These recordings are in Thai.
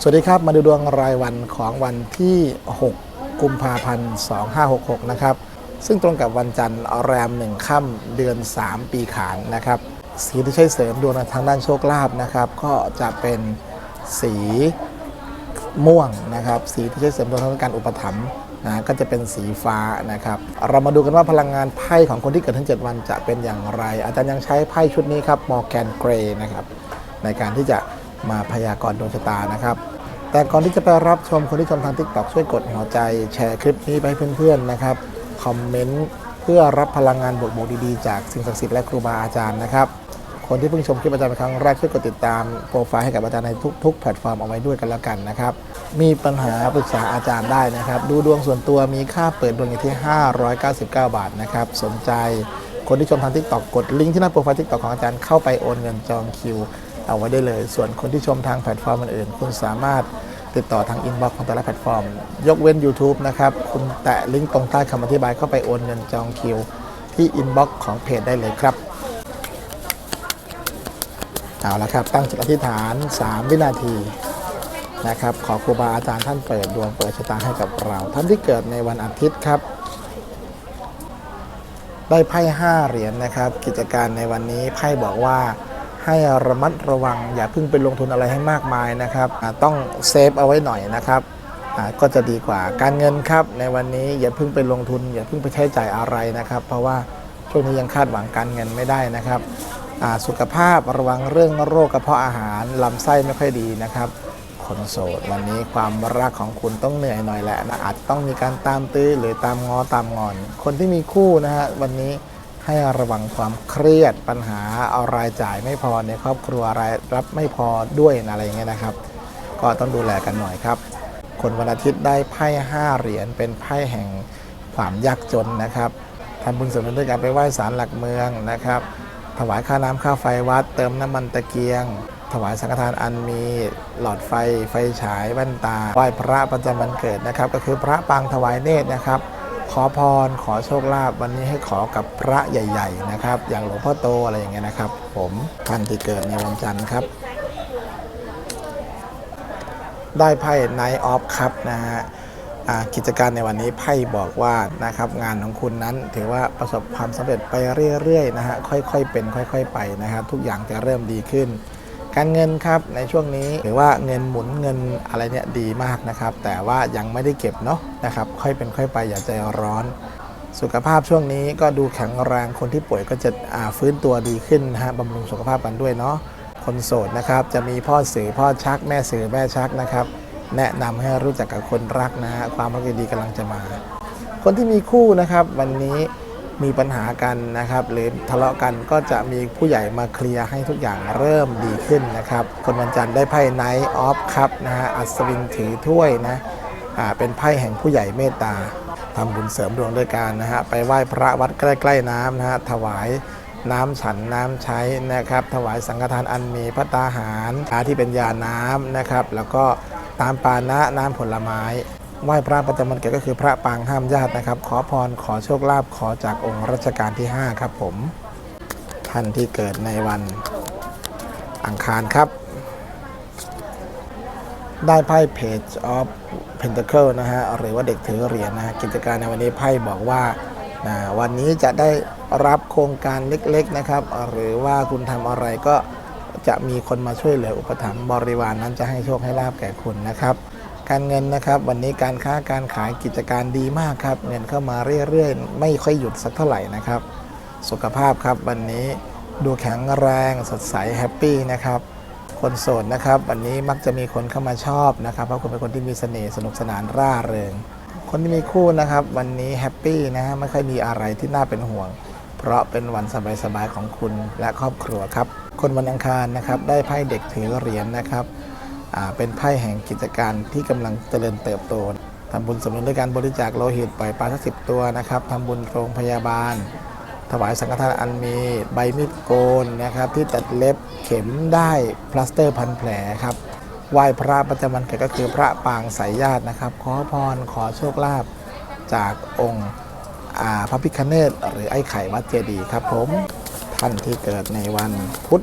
สวัสดีครับ มาดูดวงรายวันของวันที่ 6 กุมภาพันธ์ 2566 นะครับ ซึ่งตรงกับวันจันทร์แรมหนึ่งค่ำเดือน 3 ปีขานนะครับ สีที่ใช้เสริมดวงทางด้านโชคลาภนะครับ ก็จะเป็นสีม่วงนะครับ สีที่ใช้เสริมดวงทางด้านการอุปถัมภ์นะก็จะเป็นสีฟ้านะครับ เรามาดูกันว่าพลังงานไพ่ของคนที่เกิดทั้ง 7 วันจะเป็นอย่างไร อาจารย์ยังใช้ไพ่ชุดนี้ครับมอร์แกนเกรนะครับในการที่จะ มาพยากรณ์ดวงชะตานะครับ แต่ก่อนที่จะไปรับชมคนที่ชมทาง TikTok ช่วยกดหัวใจ แชร์คลิปนี้ไปให้เพื่อนๆนะครับคอมเมนต์เพื่อรับพลังงานบวกๆดีๆ จากสิ่งศักดิ์สิทธิ์และครูบาอาจารย์นะครับคนที่เพิ่งชมคลิปอาจารย์เป็นครั้งแรกช่วยกดติดตามโปรไฟล์ให้กับอาจารย์ในทุกๆแพลตฟอร์มเอาไว้ด้วยกันแล้วกันนะครับ มีปัญหาปรึกษาอาจารย์ได้นะครับ ดูดวงส่วนตัวมีค่าเปิดดวงอยู่ที่ 599 บาทนะครับ สนใจคนที่ชมทาง TikTok กดลิงก์ที่หน้าโปรไฟล์ TikTok ของอาจารย์เข้าไปโอนเงินจองคิว เอาไว้ได้เลย ส่วนคนที่ชมทางแพลตฟอร์มอื่นๆคุณสามารถติดต่อทางอินบ็อกซ์ของแต่ละแพลตฟอร์ม ยกเว้น YouTube นะครับ คุณแตะลิงก์ตรงใต้คำอธิบายเข้าไปโอนเงินจองคิว ที่อินบ็อกซ์ของเพจได้เลยครับ เอาละครับ ตั้งจิตอธิษฐาน 3 วินาทีนะครับ ขอครูบาอาจารย์ท่านเปิดดวงเปิดชะตาให้กับเรา ท่านที่เกิดในวันอาทิตย์ครับ ได้ไพ่ห้าเหรียญนะครับ กิจการในวันนี้ไพ่บอกว่า ให้ระมัดระวัง อย่าเพิ่งไปลงทุนอะไรให้มากมายนะครับต้องเซฟเอาไว้หน่อยนะครับก็จะดีกว่าการเงินครับ ในวันนี้อย่าเพิ่งไปลงทุน อย่าเพิ่งไปใช้จ่ายอะไรนะครับ เพราะว่าช่วงนี้ยังคาดหวังการเงินไม่ได้นะครับสุขภาพระวังเรื่องโรคกระเพาะอาหารลำไส้ไม่ค่อยดีนะครับคนโสดวันนี้ความรักของคุณต้องเหนื่อยหน่อยแหละนะอาจต้องมีการตามตื้อหรือตามง้อตามงอน คนที่มีคู่นะฮะวันนี้ ให้ระวังความเครียดปัญหาเอารายจ่ายไม่พอในครอบครัวรายรับไม่พอด้วยอะไรเงี้ยนะครับ ก็ต้องดูแลกันหน่อยครับ คนวันอาทิตย์ได้ไพ่ห้าเหรียญเป็นไพ่แห่งความยากจนนะครับทำบุญสริมด้วยการไปไหว้ศาลหลักเมืองนะครับ ถวายค่าน้ำค่าไฟวัด เติมน้ำมันตะเกียง ถวายสังฆทานอันมีหลอดไฟ ไฟฉายแว่นตาไหว้พระประจำวันเกิดนะครับ ก็คือพระปางถวายเนตรนะครับ ขอพรขอโชคลาภวันนี้ให้ขอกับพระใหญ่ ๆ นะครับ อย่างหลวงพ่อโตอะไรอย่างเงี้ยนะครับ ผมท่านที่เกิดในวันจันทร์ครับ ได้ไพ่ Night of Cup นะฮะกิจการในวันนี้ไพ่บอกว่านะครับงานของคุณนั้นถือว่าประสบความสำเร็จไปเรื่อยๆนะฮะค่อยๆเป็น ค่อย ๆ ไปนะครับ ทุกอย่างจะเริ่มดีขึ้น การเงินครับในช่วงนี้ถือว่าเงินหมุนเงินอะไรเนี่ยดีมากนะครับ แต่ว่ายังไม่ได้เก็บเนาะนะครับ ค่อยเป็นค่อยไปอย่าใจร้อน สุขภาพช่วงนี้ก็ดูแข็งแรงคนที่ป่วยก็จะฟื้นตัวดีขึ้นนะฮะบำรุงสุขภาพกันด้วยเนาะคนโสดนะครับจะมีพ่อสื่อพ่อชักแม่สื่อแม่ชักนะครับ แนะนำให้รู้จักกับคนรักนะฮะความรักดีๆกำลังจะมา คนที่มีคู่นะครับ วันนี้ มีปัญหากันนะครับ หรือทะเลาะกันก็จะมีผู้ใหญ่มาเคลียร์ให้ทุกอย่างเริ่มดีขึ้นนะครับ คนวันจันทร์ได้ไพ่ไนท์ออฟคัพนะฮะอัศวินถือถ้วยนะอ่าเป็นไพ่แห่งผู้ใหญ่เมตตาทำบุญเสริมดวงด้วยการนะฮะไปไหว้พระวัดใกล้ ๆ น้ำนะฮะถวายน้ำฉันน้ำใช้นะครับ ถวายสังฆทานอันมีพระตาหารอาที่เป็นยาน้ำนะครับ แล้วก็ตามปานะน้ำผลไม้ ไหว้พระประจำวันเกิดก็คือพระปางห้ามญาตินะครับ ขอพรขอโชคลาภขอจากองค์รัชกาลที่ 5 ครับผม ท่านที่เกิดในวันอังคารครับ ได้ไพ่ Page of Pentacle นะฮะหรือว่าเด็กถือเหรียญนะกิจการในวันนี้ไพ่บอกว่านะวันนี้จะได้รับโครงการเล็กๆนะครับ หรือว่าคุณทำอะไรก็จะมีคนมาช่วยเหลืออุปถัมภ์บริวารนนั้นจะให้โชคให้ลาบแก่คุณนะครับ การเงินนะครับ วันนี้การค้าการขายกิจการดีมากครับ เงินเข้ามาเรื่อยๆ ไม่ค่อยหยุดสักเท่าไหร่นะครับ สุขภาพครับวันนี้ดูแข็งแรงสดใสแฮปปี้นะครับคนโสดนะครับวันนี้มักจะมีคนเข้ามาชอบนะครับเพราะคุณเป็นคนที่มีเสน่ห์สนุกสนานร่าเริง คนที่มีคู่นะครับ วันนี้แฮปปี้นะฮะไม่ค่อยมีอะไรที่น่าเป็นห่วง เพราะเป็นวันสบายๆของคุณและครอบครัวครับ คนวันอังคารนะครับได้ไพ่เด็กถือเหรียญนะครับ เป็นไพ่แห่งกิจการที่กำลังเจริญเติบโตทำบุญสมนุนด้วยการบริจาคโลหิตปล่อยปลาสักสิบตัวนะครับทำบุญโรงพยาบาล ถวายสังฆทานอันมีใบมีดโกนนะครับที่ตัดเล็บเข็มได้พลาสเตอร์พันแผลครับไหว้พระประจำวันเกิดก็คือพระปางสายญาตินะครับ ขอพรขอโชคลาภจากองค์อาพระพิคเนตหรือไอ้ไข่วัดเจดีย์ครับผมท่านที่เกิดในวันพุธ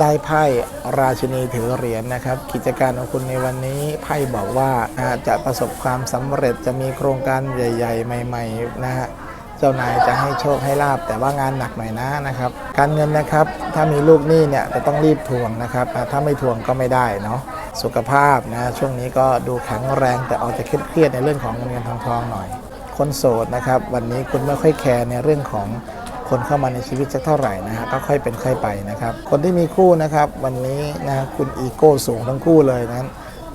ได้ไพ่ราชินีถือเหรียญนะครับ กิจการของคุณในวันนี้ไพ่บอกว่าจะประสบความสำเร็จจะมีโครงการใหญ่ ๆ ใหม่ ๆ นะฮะเจ้านายจะให้โชคให้ลาบแต่ว่างานหนักหน่อยนะนะครับ การเงินนะครับถ้ามีลูกหนี้เนี่ยจะต้องรีบทวงนะครับถ้าไม่ทวงก็ไม่ได้เนาะสุขภาพนะช่วงนี้ก็ดูแข็งแรงแต่ออกจะเครียดในเรื่องของเงินเงินทองทองๆหน่อย คนโสดนะครับ วันนี้คุณไม่ค่อยแคร์ในเรื่องของ คนเข้ามาในชีวิตสักเท่าไหร่นะฮะก็ค่อยเป็นค่อยไปนะครับ คนที่มีคู่นะครับวันนี้นะคุณอีโก้สูงทั้งคู่เลยนั้น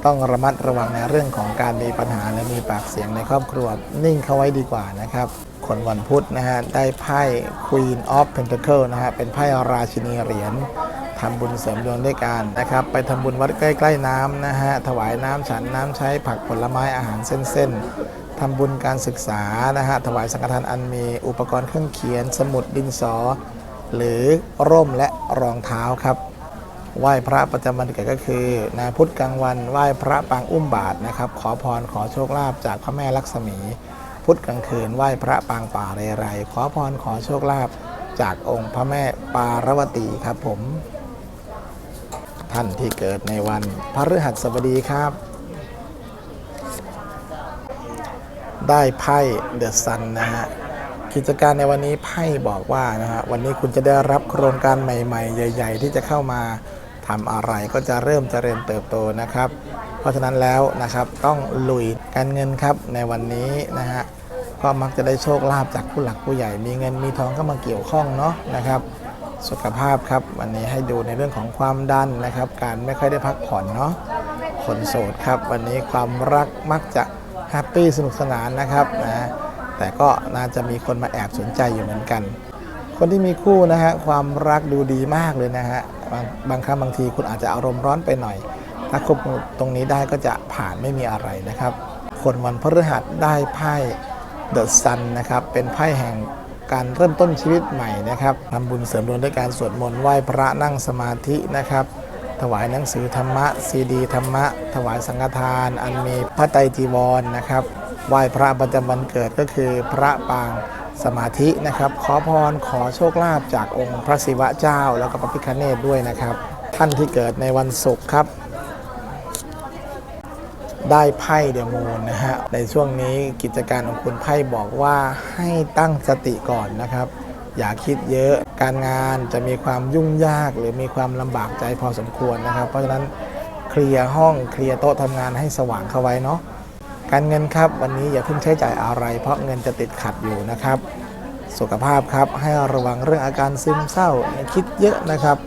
ต้องระมัดระวังในเรื่องของการมีปัญหาและมีปากเสียงในครอบครัวนิ่งเข้าไว้ดีกว่านะครับคนวันพุธนะฮะได้ไพ่ Queen of Pentacle นะฮะเป็นไพ่ราชินีเหรียญทำบุญเสริมดวงด้วยกันนะครับ ไปทำบุญวัดใกล้ ๆ น้ำนะฮะถวายน้ำฉันน้ำใช้ผักผลไม้อาหารเส้นๆ ทำบุญการศึกษานะฮะถวายสังฆทานอันมีอุปกรณ์เครื่องเขียน สมุดดินสอ หรือร่มและรองเท้าครับไหว้พระประจำวันเกิดก็คือนาพุธกลางวันไหว้พระปางอุ้มบาทนะครับ ขอพรขอโชคลาภจากพระแม่ลักษมี พุธกลางคืนไหว้พระปางป่าเรไรขอพรขอโชคลาภจากองค์พระแม่ปารวตีครับผม ท่านที่เกิดในวันพฤหัสบดีครับ ได้ไพ่เดอะซันนะฮะกิจการในวันนี้ไพ่บอกว่านะฮะวันนี้คุณจะได้รับโครงการใหม่ๆ ใหญ่ ๆ ที่จะเข้ามาทำอะไรก็จะเริ่มเจริญเติบโตนะครับ เพราะฉะนั้นแล้วนะครับต้องลุยการเงินครับในวันนี้นะฮะก็มักจะได้โชคลาภจากผู้หลักผู้ใหญ่ มีเงินมีทองเข้ามาเกี่ยวข้องเนาะนะครับ สุขภาพครับวันนี้ให้ดูในเรื่องของความดันนะครับ การไม่ค่อยได้พักผ่อนเนาะคนโสดครับ วันนี้ความรักมักจะ แฮปปี้สนุกสนานนะครับนะแต่ก็น่าจะมีคนมาแอบสนใจอยู่เหมือนกัน คนที่มีคู่นะฮะความรักดูดีมากเลยนะฮะบางบางครั้งบางทีคุณอาจจะอารมณ์ร้อนไปหน่อย ถ้าควบคุมตรงนี้ได้ก็จะผ่านไม่มีอะไรนะครับ คนวันพฤหัสได้ไพ่เดอะซันนะครับเป็นไพ่แห่งการเริ่มต้นชีวิตใหม่นะครับทำบุญเสริมดวงด้วยการสวดมนต์ไหว้พระนั่งสมาธินะครับ ถวายหนังสือธรรมะซีดีธรรมะ ถวายสังฆทาน อันมีพระไตรจีวรนะครับไหว้พระประจำวันเกิดก็คือพระปางสมาธินะครับ ขอพรขอโชคลาภจากองค์พระศิวะเจ้า แล้วก็พระพิฆเนศด้วยนะครับ ท่านที่เกิดในวันศุกร์ครับ ได้ไพ่เดอะมูนนะฮะในช่วงนี้กิจการของคุณไพ่บอกว่าให้ตั้งสติก่อนนะครับ อย่าคิดเยอะ การงานจะมีความยุ่งยากหรือมีความลำบากใจพอสมควรนะครับ เพราะฉะนั้นเคลียร์ห้องเคลียร์โต๊ะทำงานให้สว่างเข้าไว้เนาะการเงินครับวันนี้อย่าเพิ่งใช้จ่ายอะไร เพราะเงินจะติดขัดอยู่นะครับ สุขภาพครับให้ระวังเรื่องอาการซึมเศร้าคิดเยอะนะครับ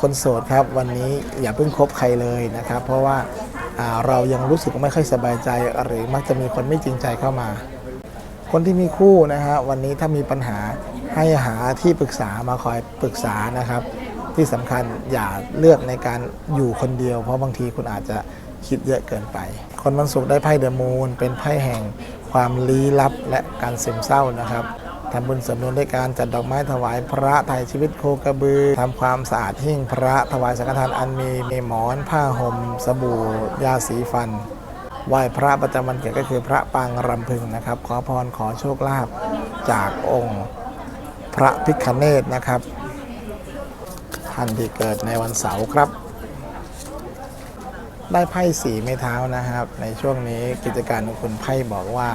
คนโสดครับวันนี้อย่าเพิ่งคบใครเลยนะครับ เพราะว่าเรายังรู้สึกไม่ค่อยสบายใจหรือมักจะมีคนไม่จริงใจเข้ามา คนที่มีคู่นะฮะวันนี้ถ้ามีปัญหาให้หาที่ปรึกษามาคอยปรึกษานะครับ ที่สำคัญอย่าเลือกในการอยู่คนเดียว เพราะบางทีคุณอาจจะคิดเยอะเกินไป คนวันศุกร์ได้ไพ่เดอะมูนเป็นไพ่แห่งความลี้ลับและการซึมเศร้านะครับทำบุญเสริมดวงด้วยการจัดดอกไม้ถวายพระถ่ายชีวิตโคกระบือทำความสะอาดหิ้งพระถวายสังฆทานอันมีมีหมอนผ้าห่มสบู่ยาสีฟัน ไหว้พระประจำวันเกิดก็คือพระปางรำพึงนะครับ ขอพรขอโชคลาภจากองค์พระพิคเนตนะครับท่านที่เกิดในวันเสาร์ครับ ได้ไพ่สีไม้เท้านะครับ ในช่วงนี้กิจการของคุณไพ่บอกว่า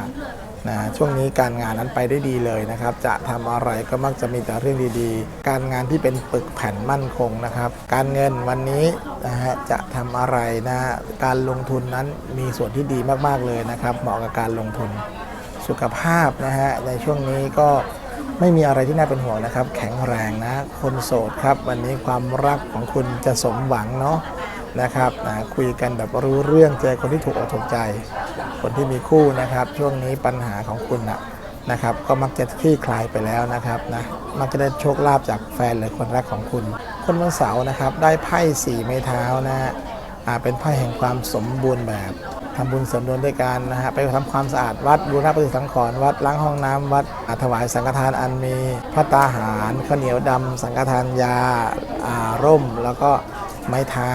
นะช่วงนี้การงานนั้นไปได้ดีเลยนะครับ จะทำอะไรก็มักจะมีแต่เรื่องดีๆ การงานที่เป็นปึกแผ่นมั่นคงนะครับ การเงินวันนี้นะฮะจะทำอะไรนะฮะการลงทุนนั้นมีส่วนที่ดีมากๆเลยนะครับ เหมาะกับการลงทุนสุขภาพนะฮะในช่วงนี้ก็ไม่มีอะไรที่น่าเป็นห่วงนะครับ แข็งแรงนะ คนโสดครับ วันนี้ความรักของคุณจะสมหวังเนาะ นะครับนะคุยกันแบบรู้เรื่องเจอคนที่ถูกอกถูกใจ คนที่มีคู่นะครับ ช่วงนี้ปัญหาของคุณนะนะครับ ก็มักจะคลี่คลายไปแล้วนะครับนะมักจะได้โชคลาภจากแฟนหรือคนรักของคุณ คนวันเสาร์นะครับ ได้ไพ่สี่ไม้เท้านะฮะอ่าเป็นไพ่แห่งความสมบูรณ์แบบทำบุญเสริมดวงด้วยกันนะฮะไปทำความสะอาดวัดบูรณะปฏิสังขรณ์วัดล้างห้องน้ำวัดอถวายสังฆทานอันมีพระตาหารข้าวเหนียวดำสังฆทานยาอ่าร่ม แล้วก็ไม้เท้า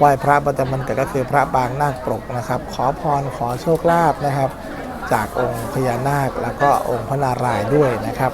ไหว้พระประจำวันเกิดก็คือพระบางนาคปรกนะครับ ขอพรขอโชคลาภนะครับ จากองค์พญานาคแล้วก็องค์พระนารายณ์ด้วยนะครับ